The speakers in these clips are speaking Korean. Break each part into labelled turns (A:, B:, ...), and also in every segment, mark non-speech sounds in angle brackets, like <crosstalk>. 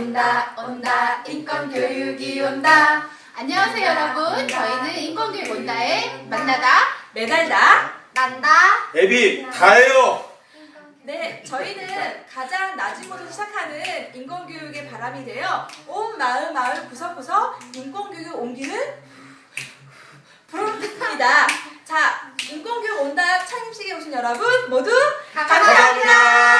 A: 온다 온다 인권 교육이 온다 안녕하세요 여러분 저희는 인권 교육 온다에 만나다
B: 매달다.
A: 난다
C: 애비 다해요.
B: 네, 저희는 가장 낮은 곳에서 시작하는 인권교육의 바람이 되어 온 마을 마을 구석구석 인권교육 옮기는 프로젝트입니다. 자, 인권교육 온다 창립식에 오신 여러분 모두 감사합니다.
C: 아,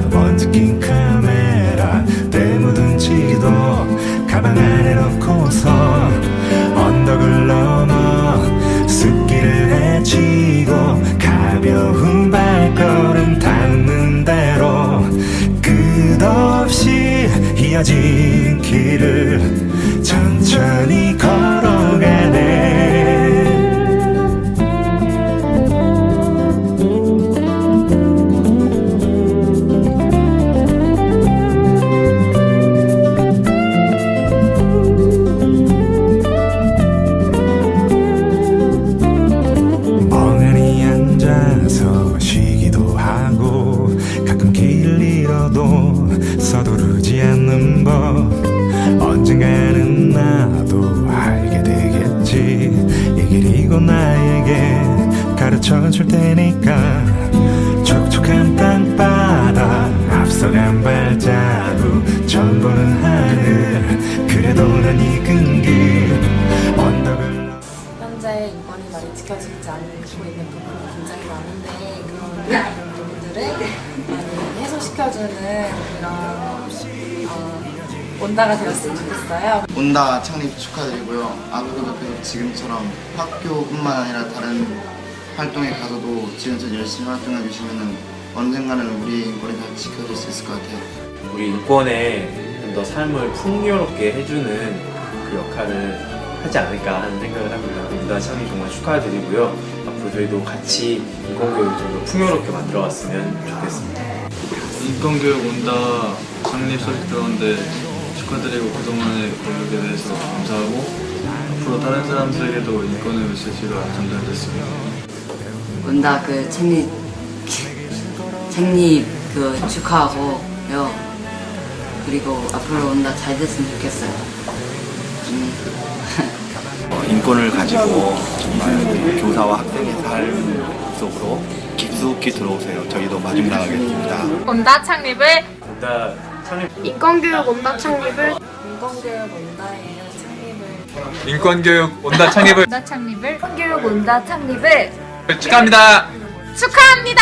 D: 이어진 길을 천천히 걸어가네. 멍하니 앉아서 쉬기도 하고 가끔 길을 잃어도 서두르 되겠지 이 길이고 나에게 가르쳐 줄 테니까. 촉촉한 땅바닥 앞서간 발자국 처음 보는 하늘 그래도 난 익은 길. 언덕을
E: 현재 인권이 많이 지켜지지 않고 있는 부분이 굉장히 많은데 그런 부분들을 많이 해소시켜주는 그런 어, 온다가 되었으면 좋겠어요.
F: 온다 창립 축하드리고요. 앞으로도 계속 지금처럼 학교뿐만 아니라 다른 활동에 가서도 지금처럼 열심히 활동해 주시면 언젠가는 우리 인권이 다 지켜질 수 있을 것 같아요.
G: 우리 인권에 좀더 삶을 풍요롭게 해주는 그 역할을 하지 않을까 하는 생각을 합니다. 문화 창립 정말 축하드리고요. 앞으로 저희도 같이 인권교육을 좀 더 풍요롭게 만들어갔으면 좋겠습니다.
H: 인권교육 온다 창립 소식 들었는데 축하드리고 그동안의 노력에 대해서 감사하고 앞으로 다른 사람들에게도 인권의 메시지가 전달됐으면
I: 온다 그 창립 창립 그 축하하고요. 그리고 앞으로 온다 잘 됐으면 좋겠어요. 음.
J: 어, <laughs> 인권을 가지고 정말 교사와 학생의 삶 속으로 깊숙이 들어오세요. 저희도 마중 나가겠습니다.
A: 온다 창립을
G: 창립
A: 인권교육 온다 창립을?
E: 인권교육 온다의 창립을.
H: 인권교육 온다 창립을.
A: 온다 창립을?
E: 인권교육 온다 창립을.
H: 축하합니다.
A: 축하합니다.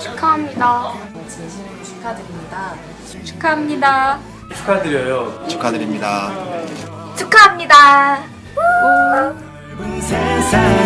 A: 축하합니다.
E: 진심으로 축하드립니다.
A: 축하합니다.
G: 축하드려요.
J: 축하드립니다.
A: 축하합니다.
D: 세상으로